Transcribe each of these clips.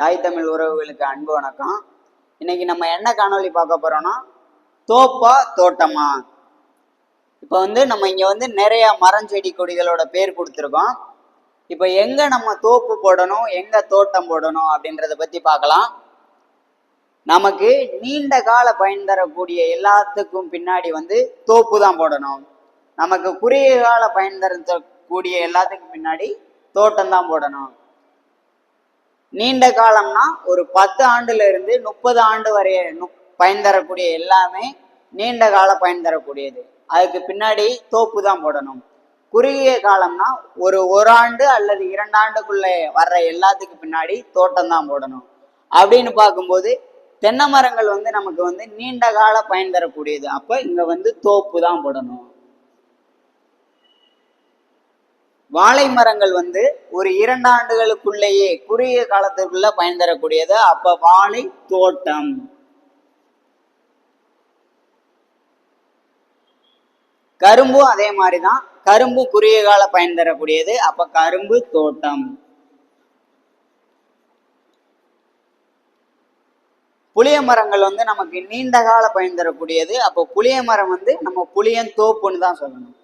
தாய் தமிழ் உறவுகளுக்கு அன்பு வணக்கம். இன்னைக்கு நம்ம என்ன காணொளி பார்க்க போறோம்னா தோப்பா தோட்டமா. இப்போ வந்து நம்ம இங்க வந்து நிறைய மரம் செடி கொடிகளோட பேர் கொடுத்துருக்கோம். இப்போ எங்க நம்ம தோப்பு போடணும் எங்க தோட்டம் போடணும் அப்படின்றத பத்தி பார்க்கலாம். நமக்கு நீண்ட கால பயன் தரக்கூடிய எல்லாத்துக்கும் பின்னாடி வந்து தோப்பு தான் போடணும். நமக்கு குறுகிய கால பயன் தரக்கூடிய எல்லாத்துக்கும் பின்னாடி தோட்டம் தான் போடணும். நீண்ட காலம்னா ஒரு பத்து ஆண்டுல இருந்து முப்பது ஆண்டு வரைய பயன் தரக்கூடிய எல்லாமே நீண்ட கால பயன் தரக்கூடியது. அதுக்கு பின்னாடி தோப்பு தான் போடணும். குறுகிய காலம்னா ஒரு ஒரு ஆண்டு அல்லது இரண்டாண்டுக்குள்ள வர்ற எல்லாத்துக்கு பின்னாடி தோட்டம் தான் போடணும். அப்படின்னு பார்க்கும்போது தென்னை மரங்கள் வந்து நமக்கு வந்து நீண்ட கால பயன் தரக்கூடியது. அப்ப இங்க வந்து தோப்பு தான் போடணும். வாழை மரங்கள் வந்து ஒரு இரண்டு ஆண்டுகளுக்குள்ளேயே குறுகிய காலத்திற்குள்ள பயன் தரக்கூடியது. அப்ப வாழை தோட்டம். கரும்பும் அதே மாதிரிதான். கரும்பு குறுகிய கால பயன் தரக்கூடியது. அப்ப கரும்பு தோட்டம். புளிய மரங்கள் வந்து நமக்கு நீண்ட கால பயன் தரக்கூடியது. அப்போ புளிய மரம் வந்து நம்ம புளியன் தோப்புன்னு தான் சொல்லணும்.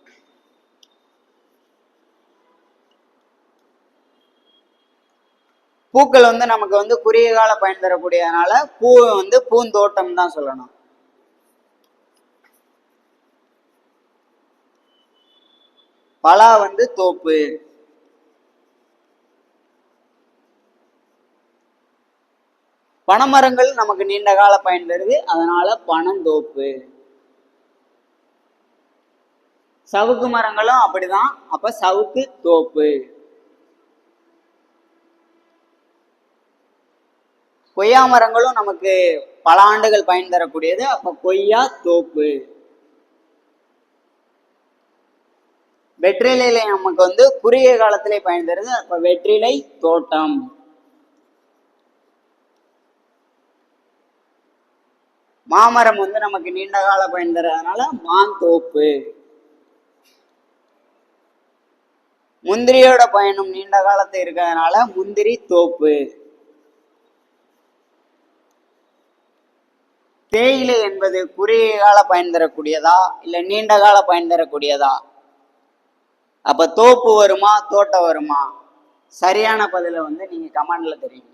பூக்கள் வந்து நமக்கு வந்து குறுகிய கால பயன் தரக்கூடியதுனால பூ வந்து பூந்தோட்டம் தான் சொல்லணும். பலா வந்து தோப்பு. பனைமரங்கள் நமக்கு நீண்ட கால பயன் தருது அதனால பனந்தோப்பு சவுக்கு மரங்களும் அப்படிதான் அப்ப சவுக்கு தோப்பு. கொய்யா மரங்களும் நமக்கு பல ஆண்டுகள் பயன் தரக்கூடியது. அப்ப கொய்யா தோப்பு. வெற்றிலையில நமக்கு வந்து குறுகிய காலத்திலே பயன் தருது. அப்ப வெற்றிலை தோட்டம். மாமரம் வந்து நமக்கு நீண்ட கால பயன் தரதுனால மாந்தோப்பு முந்திரியோட பயணம் நீண்ட காலத்து இருக்கிறதுனால முந்திரி தோப்பு. தேயிலை என்பது குறுகிய கால பயன் தரக்கூடியதா இல்ல நீண்ட கால பயன் தரக்கூடியதா? அப்ப தோப்பு வருமா தோட்டம் வருமா? சரியான பதில வந்து நீங்க கமெண்ட்ல தெரியுங்க